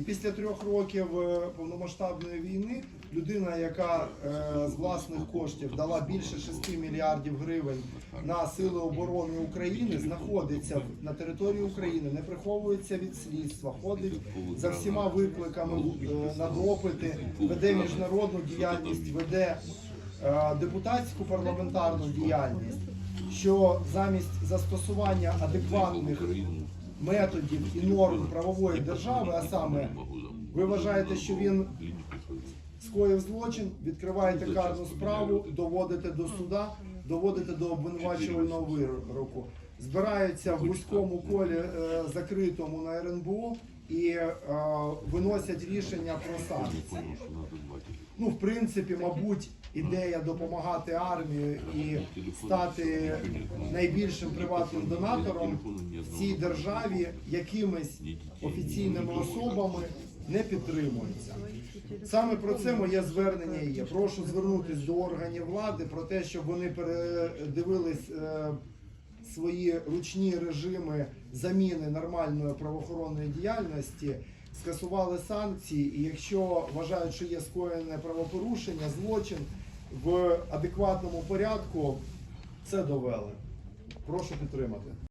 І після трьох років е, повномасштабної війни людина, яка е, з власних коштів дала більше 6 мільярдів гривень на сили оборони України, знаходиться на території України, не приховується від слідства, ходить за всіма викликами е, на допити, веде міжнародну діяльність, веде депутатську парламентарну діяльність, що замість застосування адекватних методів і норм правової держави, а саме ви вважаєте, що він скоїв злочин, відкриваєте карну справу, доводите до суда, доводите до обвинувачувального вироку. Збираються в вузькому колі е, закритому на РНБО і е, виносять рішення про санкції. Ну, в принципі, мабуть, ідея допомагати армії і стати найбільшим приватним донатором в цій державі якимись офіційними особами не підтримується. Саме про це моє звернення є. Прошу звернутися до органів влади про те, щоб вони передивились е, свої ручні режими заміни нормальної правоохоронної діяльності, скасували санкції, і якщо вважають, що є скоєне правопорушення, злочин в адекватному порядку, це довели. Прошу підтримати.